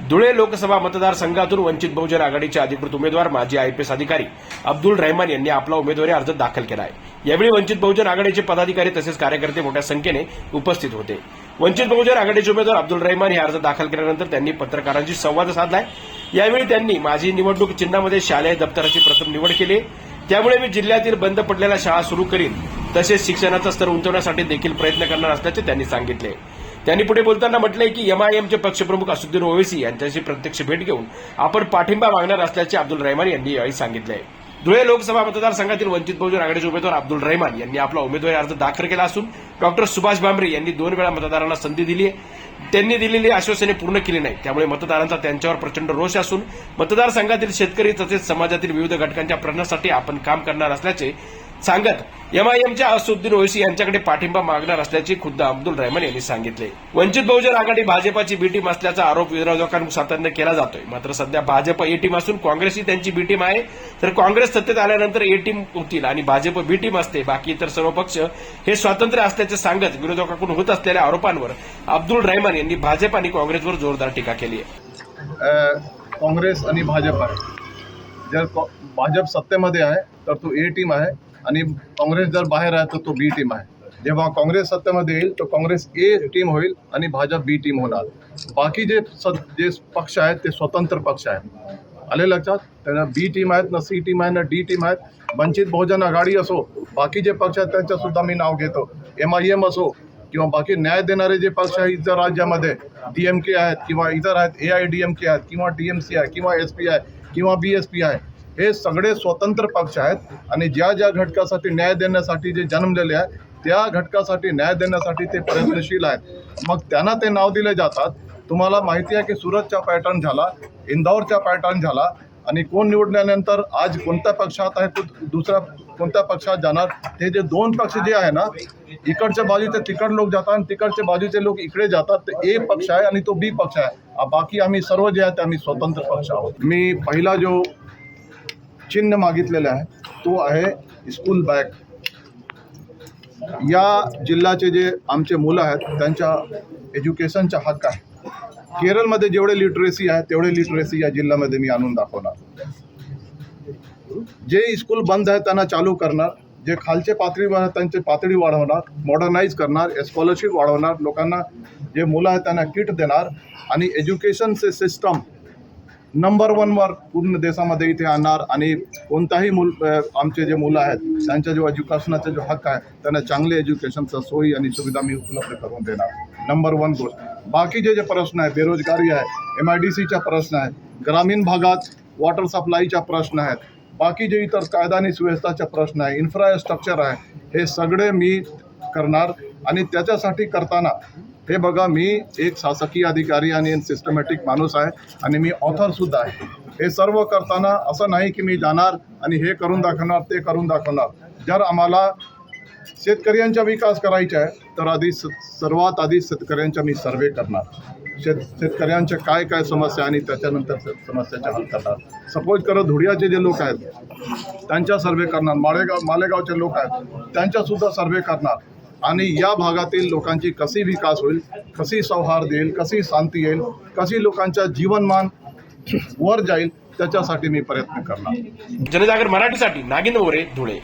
धुळे लोकसभा मतदारसंघातून वंचित बहुजन आघाडीचे अधिकृत उमेदवार माजी आयपीएस अधिकारी अब्दुल रहमान यांनी आपला उमेदवारी अर्ज दाखल केला आहे यावेळी वंचित बहुजन आघाडीचे पदाधिकारी तसेच कार्यकर्ते मोठ्या संख्येने उपस्थित होते. वंचित बहुजन आघाडीचे उमेदवार अब्दुल रहमान हे अर्ज दाखल केल्यानंतर त्यांनी पत्रकारांशी संवाद साधलाय. यावेळी त्यांनी माझी निवडणूक चिन्हामध्ये शालेय दप्तराची प्रथम निवड केली. त्यामुळे मी जिल्ह्यातील बंद पडलेल्या शाळा सुरू करीन. तसेच शिक्षणाचा स्तर उंचवण्यासाठी देखील प्रयत्न करणार असल्याचे त्यांनी सांगितले. त्यांनी पुढे बोलताना म्हटलंय की एमआयएमचे पक्षप्रमुख असुद्दीन ओवेसी यांच्याशी प्रत्यक्ष भेट घेऊन आपण पाठिंबा मागणार असल्याचे अब्दुल रहमान यांनी यावेळी सांगितले धुळे लोकसभा मतदारसंघातील वंचित बहुजन आघाडीचे उमेदवार अब्दुल रहमान यांनी आपला उमेदवारी अर्ज दाखल केला असून डॉक्टर सुभाष भामरे यांनी दोन वेळा मतदारांना संधी दिली आहे. त्यांनी दिलेली आश्वासने पूर्ण केली नाही त्यामुळे मतदारांचा त्यांच्यावर प्रचंड रोष असून मतदारसंघातील शेतकरी तसेच समाजातील विविध घटकांच्या प्रश्नासाठी आपण काम करणार असल्याचे सांगत एमआयएमच्या असुद्दीन ओवेसी यांच्याकडे पाठिंबा मागणार असल्याचे खुद्द अब्दुल रहमान यांनी सांगितले. वंचित बहुजन आघाडी भाजपाची बी टीम असल्याचा आरोप विरोधकांकडून सातत्याने केला जातोय. मात्र सध्या भाजप ए टीम असून काँग्रेस ही त्यांची बी टीम आहे. तर काँग्रेस सत्तेत आल्यानंतर ए टीम होतील आणि भाजप बी टीम असते. बाकी इतर सर्व पक्ष हे स्वातंत्र्य असल्याचे सांगत विरोधकांकडून होत असलेल्या आरोपांवर अब्दुल रहमान यांनी भाजप आणि काँग्रेसवर जोरदार टीका केली आहे. काँग्रेस आणि भाजप आहे. जर भाजप सत्तेमध्ये आहे तर तो ए टीम आहे. आणि काँग्रेस जर बाहेर आहे तर तो बी टीम आहे. जेव्हा काँग्रेस सत्तेमध्ये येईल तर काँग्रेस ए टीम होईल आणि भाजप बी टीम होणार. बाकी जे स जे पक्ष आहेत ते स्वतंत्र पक्ष आहेत. आले लक्षात? त्यांना बी टीम आहेत ना सी टीम आहे ना डी टीम आहेत. वंचित बहुजन आघाडी असो बाकी जे पक्ष आहेत त्यांचंसुद्धा मी नाव घेतो. एम आय एम असो किंवा बाकी न्याय देणारे जे पक्ष आहेत इतर राज्यामध्ये डी एम के आहेत किंवा इतर आहेत A I D M K आहेत किंवा डी एम सी आहे किंवा एस पी आहे किंवा बी एस पी आहे हे सगळे स्वतंत्र पक्ष आहेत आणि ज्या ज्या घटकासाठी न्याय देण्यासाठी जे जन्मलेले आहे त्या घटकासाठी न्याय देण्यासाठी ते प्रयत्नशील आहेत. मग त्यांना ते नाव दिले जातात. तुम्हाला माहिती आहे की सुरतचा पॅटर्न झाला इंदौरचा पॅटर्न झाला आणि कोण निवडल्यानंतर आज कोणत्या पक्षात आहे तो दुसऱ्या कोणत्या पक्षात जाणार हे जे दोन पक्ष जे आहे ना इकडच्या बाजूचे तिकड लोक जातात आणि तिकडच्या बाजूचे लोक इकडे जातात. ते ए पक्ष आहे आणि तो बी पक्ष आहे. बाकी आम्ही सर्व जे आहे ते आम्ही स्वतंत्र पक्ष आहोत. मी पहिला जो चिन्ह मागितलेला आहे. तो आहे स्कूल बॅग या जिल्ह्याचे जे आमचे मुलं आहेत त्यांच्या एज्युकेशनचा हक्क आहे. केरळमध्ये जेवढे लिटरेसी आहे तेवढे लिटरेसी या जिल्ह्यामध्ये मी आणून दाखवणार. जे स्कूल बंद आहे त्यांना चालू करणार. जे खालचे पातळीवर त्यांची पातळी वाढवणार मॉडर्नाईज करणार स्कॉलरशिप वाढवणार लोकांना जे मुलं आहेत त्यांना किट देणार. आणि एज्युकेशनचे सिस्टम नंबर वनवर पूर्ण देशामध्ये इथे आणणार आणि कोणताही मुल आमचे जे मुलं आहेत त्यांच्या जो एज्युकेशनाचा जो हक्क आहे त्यांना चांगले एज्युकेशनचा सोयी आणि सुविधा मी उपलब्ध करून देणार. नंबर वन गोष्ट बाकीचे जे प्रश्न आहे बेरोजगारी आहे एम आय डी सीचा प्रश्न आहे ग्रामीण भागात वॉटर सप्लायचा प्रश्न आहेत बाकी जे इतर कायदा आणि सुव्यवस्थाचा प्रश्न आहे इन्फ्रास्ट्रक्चर आहे हे सगळे मी करणार आणि त्याच्यासाठी करताना हे बघा मी एक शासकीय अधिकारी आणि सिस्टमॅटिक माणूस आहे आणि मी ऑथरसुद्धा आहे. हे सर्व करताना असं नाही की मी जाणार आणि हे करून दाखवणार ते करून दाखवणार. जर आम्हाला शेतकऱ्यांचा विकास करायचा आहे तर आधी स सर्वात आधी शेतकऱ्यांचा मी सर्वे करणार. शेत शेतकऱ्यांच्या काय काय समस्या आणि त्याच्यानंतर समस्याच्या हल करणार. सपोज करत धुडियाचे जे लोक आहेत त्यांचा सर्वे करणार. माळेगाव मालेगावचे लोक आहेत त्यांचासुद्धा सर्वे करणार. आणि या भागातील लोकांची कशी विकास होईल कशी सौहार्द येईल कशी शांती येईल कशी लोकांच्या जीवनमान वर जाईल त्याच्यासाठी मी प्रयत्न करणार. जनजागर मराठीसाठी नागिन मोरे धुळे.